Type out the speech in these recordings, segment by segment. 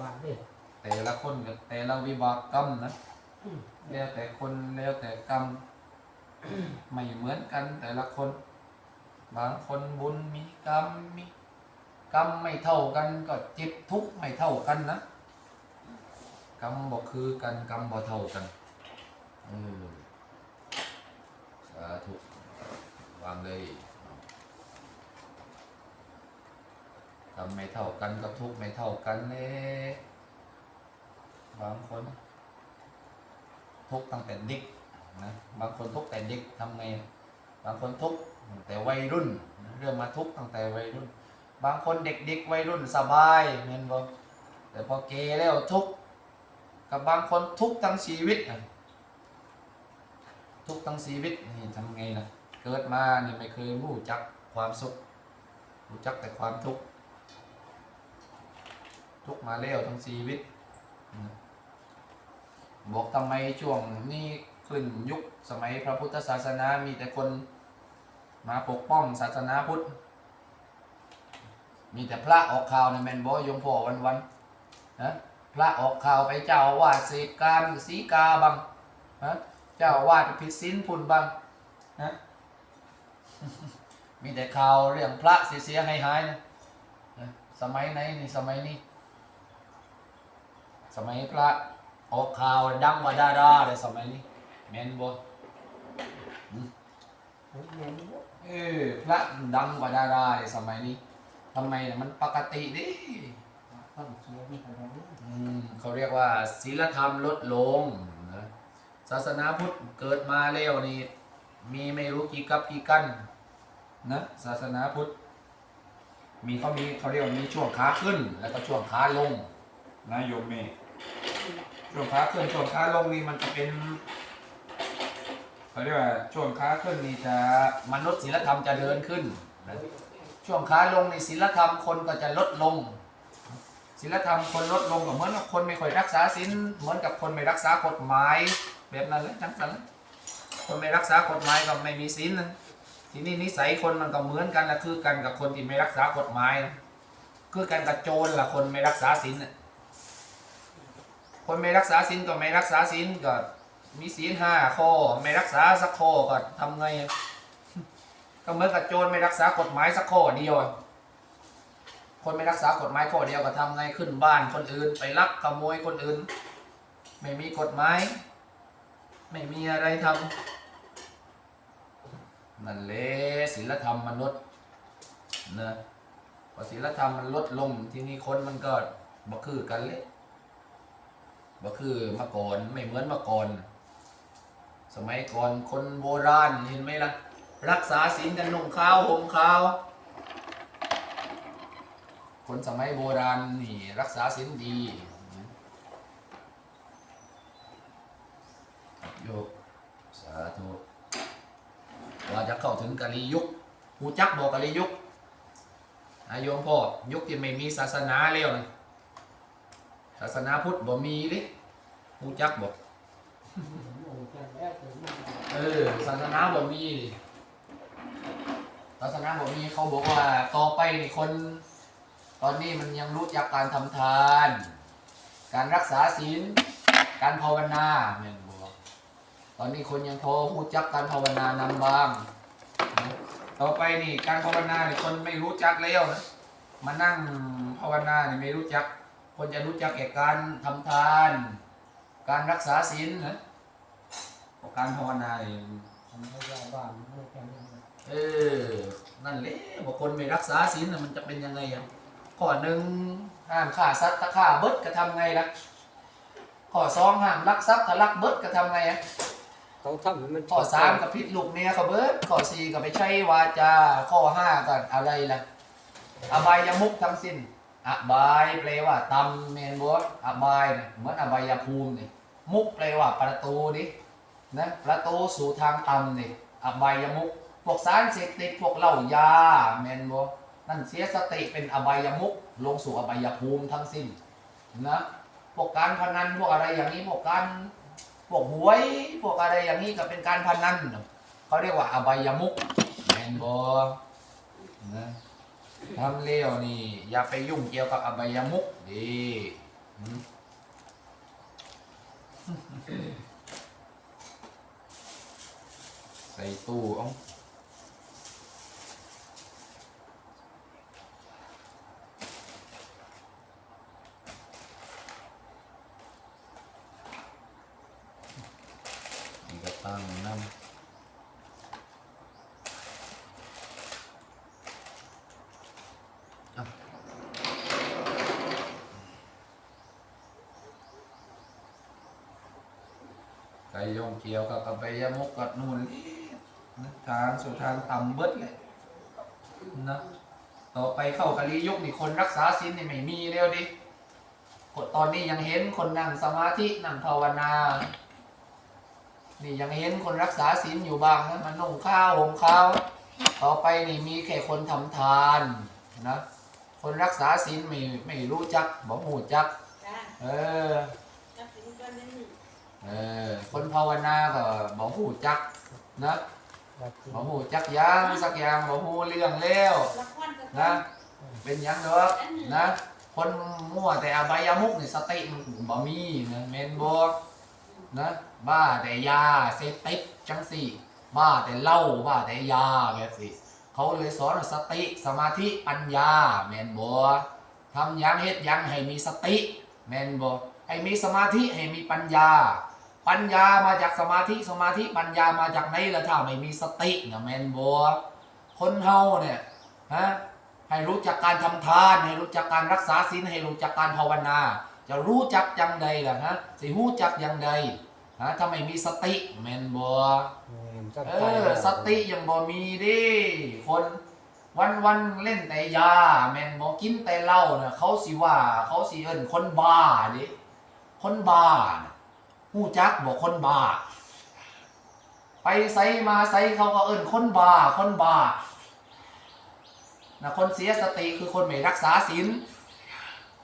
วางดิแต่ละคนกับแต่ละวิบากกรรมนะอืมแล้วแต่คนแล้วแต่กรรมไม่เหมือนกันแต่ละคน บางคนบุญมีกรรมมีกรรมไม่เท่ากันก็เจ็บทุกข์ไม่เท่ากันนะกรรมบ่คือกันกรรมบ่เท่ากันเออสาธุวางเลยก รรมไม่เท่ากันก็ทุกไม่เท่ากันเลยบางคน ทุกตั้งแต่เด็กนะบางคนทุกแต่เด็กทำไงบางคนทุกแต่วัยรุ่น เรื่องมาทุกตั้งแต่วัยรุ่น บางคนเด็กๆวัยรุ่นสบายเห็นบ่แต่พอเกแล้วทุกกับบางคนทุกทั้งชีวิตทุกทั้งชีวิตนี่ทำไงนะเกิดมาเนี่ยไม่เคยรู้จักความสุขรู้จักแต่ความทุกข์ ทุกมาแล้วทั้งชีวิต บอกทำไมช่วงนี้ครึ่งยุคสมัยพระพุทธศาสนามีแต่คนมาปกป้องศาสนาพุทธ มีแต่พระออกข่าวในแมนบอยยมพ่อวันวันๆนะพระออกข่าวไปเจ้าวาดเสกการสีกาบังนะเจ้าวาดผิดศีลพุ่นบังนะมีแต่ข่าวเรื่องพระเสียหายๆนะนะสมัยไหนนี่สมัยนี้ สมัยพระออกข่าวดังกว่าดาราเลยสมัยนี้แมนบ่เออพระดังกว่าดาราเลยสมัยนี้ทำไมเนี่ยมันปกติดิต้องเชียร์ที่เขาเรียกว่าศีลธรรมลดลงนะศาสนาพุทธเกิดมาแล้วนี่มีไม่รู้กี่กับกี่กันนะศาสนาพุทธมีเขามีเขาเรียกว่ามีช่วงขาขึ้น แล้วก็ช่วงขาลงนะโยมเม ช่วงขาขึ้นช่วงขาลงนี่มันจะเป็นเขาเรียกว่าช่วงขาขึ้นนี่จะมนุษย์ศีลธรรมจะเดินขึ้นนะช่วงขาลงนี่ศีลธรรมคนก็จะลดลงศีลธรรมคนลดลงก็เหมือนกับคนไม่ค่อยรักษาศีลเหมือนกับคนไม่รักษากฎหมาย แบบนั้นเลยทั้งนั้นคนไม่รักษากฎหมายก็ไม่มีศีลนทีนี้นิสัยคนมันก็เหมือนกันละคือกันกับคนที่ไม่รักษากฎหมาย คือกันกับโจรละคนไม่รักษาศีลน่ะ คนไม่รักษาศีลก็ไม่รักษาศีลก็มีศีลห้าข้อไม่รักษาสักข้อก็ทำไงก็เหมือนกับโจรไม่รักษากฎหมายสักข้อเดียว คนไม่รักษากฎหมายข้อเดียวก็ทำไงขึ้นบ้านคนอื่นไปลักขโมยคนอื่น ไม่มีกฎหมายไม่มีอะไรทำนั่นแหละศีลธรรมมนุษย์นะพอศีลธรรมมันลดลง ทีนี้คนมันก็บ่คือกันเลย บ่คือเมื่อก่อนไม่เหมือนเมื่อก่อน สมัยก่อนคนโบราณเห็นไหมล่ะ รักษาศีลกันนุ่งขาวห่มขาว คนสมัยโบราณนี่รักษาศีลดีโยกสาธุว่าจะเข้าถึงกาลียุคหูจักบอกกาลียุคอาโยมพ่อยุคที่ไม่มีศาสนาแล้วนะ ศาสนาพุทธบ่มีดิหูจักบอกเออศาสนาบ่มีดิศาสนาบ่มีเขาบอกว่าต่อไปนี่คน ตอนนี้มันยังรู้จักการทำทาน การรักษาศีลการภาวนาแม่นบ่ตอนนี้คนยังพอรู้จักการภาวนานำบ้างต่อไปนี่การภาวนาเนี่ยคนไม่รู้จักแล้วนะมานั่งภาวนาเนี่ยไม่รู้จัก คนจะรู้จักแก่การทำทาน การรักษาศีลนะเพราะการภาวนานี่ทำให้ยาบ้านไม่แข็งแรงเออ นั่นแหละบอกคนไม่รักษาศีลน่ะมันจะเป็นยังไงอะข้อหนึ่งห้ามฆ่าสัตว์ถ้าฆ่าเบิดก็ทำไงล่ะข้อสองห้ามลักทรัพย์ถ้าลักเบิดก็ทำไงอะเขาทำให้มันข้อสามก็ผิดลูกเมียเขาเบิดข้อสี่ก็ไปใช้วาจา ข้อห้าก็อะไรล่ะ อบายมุกทั้งสิ้น อบายแปลว่าตำเมนบสอบายนะเหมือนอบายภูมินี่มุกแปลว่าประตูดินะประตูสู่ทางต่ำนี่อบายมุกพวกสารเสพติดพวกเหล้ายาแมนบนั่นเสียสติเป็นอบายมุกลงสู่อบายภูมิทั้งสิ้นนะพวกการพนันพวกอะไรอย่างนี้พวกการพวกหวยพวกอะไรอย่างนี้ก็เป็นการพนันเขาเรียกว่าอบายมุกแมนบนะ ทำเลี้ยวนี่ อย่าไปยุ่งเกี่ยวกับอบายมุกดีใส่ตู้เอานี่ก็ตั้งน้ำ ย่องเกียวกับกระเบยมุกกับนู่นนะทางสู่ทางต่ำเบิดเลยนะต่อไปเข้ากะลียุคนี่คนรักษาศีลนี่ไม่มีแล้วดิคนตอนนี้ยังเห็นคนนั่งสมาธินั่งภาวนา นี่ยังเห็นคนรักษาศีลอยู่บ้างนะมันนุ่งข้าวห่มข้าวต่อไปนี่มีแค่คนทำทานนะคนรักษาศีลไม่ไม่รู้จักบอกหูจักจ้าเออ จับถึงก้อนนี้ เออ คน ภาวนาก็บอกหูจักนะรับที่บอกหูจักอยังสักอย่างบอกหูเรื่องแล้วละครกับนะ เป็นหยังเด้อนะ คนมั่วแต่อบายามุกนี่สติมันบ่มีนะเมนบอกนะบ้าแต่ยาเสพติดจังสี่บ้าแต่เหล้าบ้าแต่ยาแบบสิเขาเลยสอนว่าสติสมาธิปัญญา แมนบอทำหยังเฮ็ดหยังให้มีสติ แมนบอให้มีสมาธิให้มีปัญญา ปัญญามาจากสมาธิสมาธิปัญญามาจากไหนล่ะถ้าไม่มีสตินะแมนบอคนเฮาเนี่ยฮะให้รู้จักการทำทาน ให้รู้จักการรักษาศีลให้รู้จักการภาวนา จะรู้จักจังใดล่ะฮะสิรู้จักยังใดฮะถ้าไม่มีสติแมนบอแม่นจัดเอไปอสติยังบ่มีเดิคนวันวันๆเล่นแต่ยา แม่นบ่กินแต่เหล้าน่ะเขาสิว่า เขาสิเอิ้นคนบ้าเดิคนบ้าน่ะ ฮู้จักบ่คนบ้า ไปไสมาไสเขาก็เอิ้นคนบ้าคนบ้านะคนเสียสติคือคนไม่รักษาศีล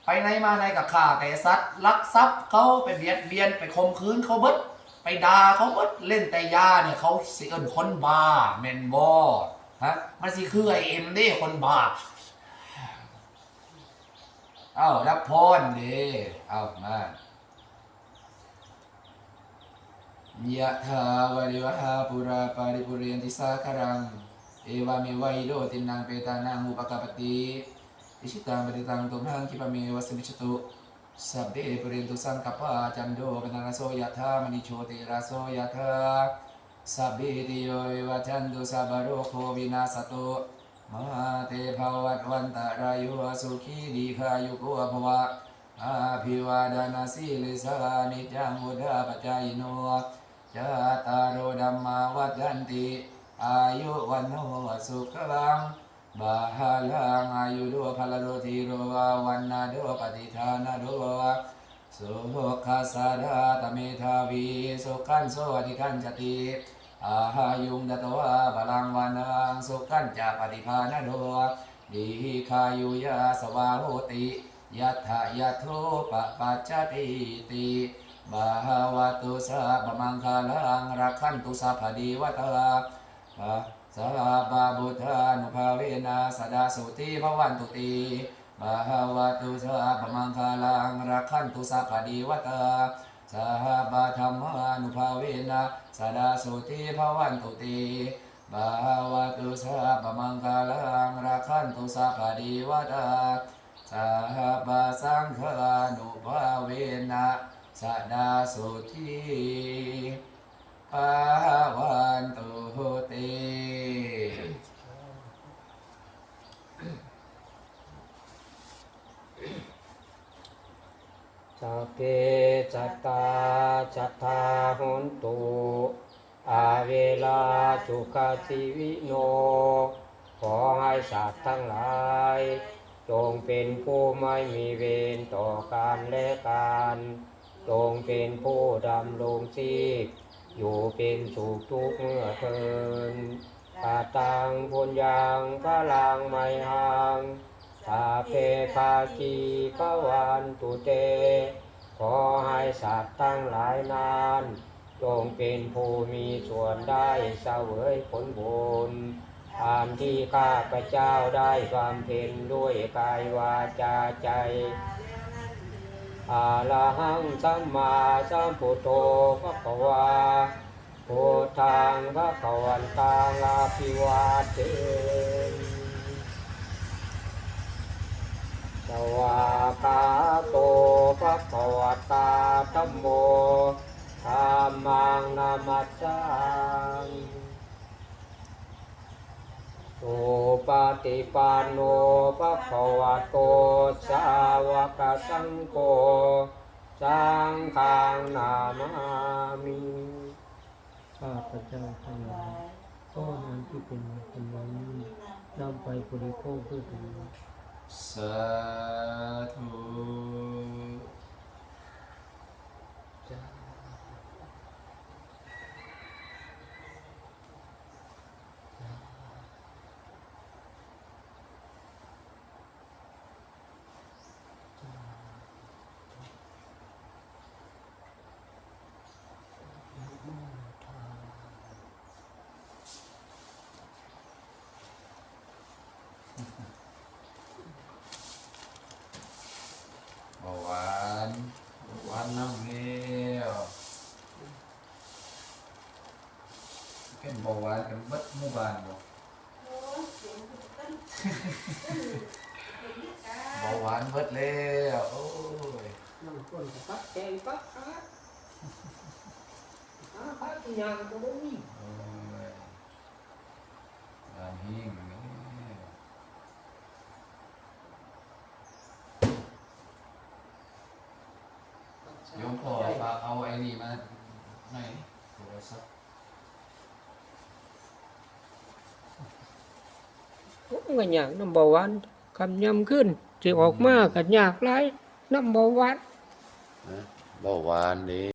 ไปไหนมาไหนกับฆ่าแต่สัตว์ลักทรัพย์เขาไปเบียดเบียนไปข่มขืนเขาเบิด ไปด่าเขาเบิดเล่นแต่ยาเนี่ยเขาสิเอิ้นคนบ้าแมนบ่ฮะมันสิคือไอเอ็มเด้คนบ้าเอ้ารับพรเด้เอ้ามา ยะถาวะริวหาปุราปาริปุเรนติสาคารัง เอวาเมวะอิโดตินังเปตานังอุปกปปติอิชิตังปฏิตังตุมหังคิปเมวะสมิจตุสัพเพปุเรนตุสังกปาจันโดปนรสโสยะธามณิโชติราโสยะธาสัพพิติโยวัชันตุสัพโรโควินาสตุมาเตภวัตวันตรายุสุขีดีคายุโกภวะอาภิวาดานาสีลิสานิจังวุฒาปัจายโน จตารโรดัมมาวัฏันติอายุวันโนสุขลังบาฮาลังอายุโดภลโดทีโรวาวันนาโดปฏิทานาโดสุขัสสะดาตเมธาวีสุขันโสอธิขันจติอาหายุงดตวะบาลังวานังสุขันจะปฏิภาณโดดีคายุยาสวาโหติยัตถยะโทปปัจจติติ บาวะตุสะบะมังคาลังรักขันตุสัพดีวัตาสาบาบุทานุภาเวนะสดาสุติภวันตุติบาหวะตุสาปมังคาลังรักขันตุสัพดีวตาสาบาธรรมานุภาเวนะสดาสุติภวันตุติบาหวะตุสาปมังคาลังรักขันตุสัพดีวตาสาบาสังฆานุภาเวนะ สดาสุติปาวันตุเตสัพเพสัตตาจัตตาหุนตุอาเวลาสุขชีวิโน ขอให้สัตว์ทั้งหลาย จงเป็นผู้ไม่มีเวรต่อกันและกัน จงเป็นผู้ดำรงชีพอยู่เป็นสุขทุกเมื่อเทินกาตังพุญญังพลังไม่หังสาเพภาคีพระวันตุเต ขอให้สัตว์ทั้งหลายนาน จงเป็นผู้มีส่วนได้เสวยผลบุญตามที่ข้าพระเจ้าได้บำเพ็ญด้วยกายวาจาใจ อะระหังสัมมาสัมพุทโธภะคะวาพุทธังภะคะวันตังอะภิวาเทสวากาโตภะคะวตาธัมโมธัมมังนามัสสามิสุ ปฏิปันโนภะคะวะโตสาวกสังโฆสังฆังนามามิข้าพเจ้าทั้งหลายก็นั้นที่เป็นคนไว้นี้นำไปบริโภคด้วยเถิดสาธุ เบาหวานเบาหวานน้ำเลี้ยวเป็นเบาหวานกันเบิดหมู่บ้านบ่โอ้ยเสียงคือต้นเป็นที่กาเบาหวานเบิดแล้วโอ้ยน้ำข้นกับปักแกงปักฮะอาพักยางก็บ่มีโอ้ยงานหิ้งนี่โยมพ่อฝากเอาไอ้นี่มาหน่อยโทรศัพท์ ก็อยากน้ำเบาหวานคำยำขึ้นสิออกมาก็ยากหลายน้ำเบาหวาน เบาหวานนี่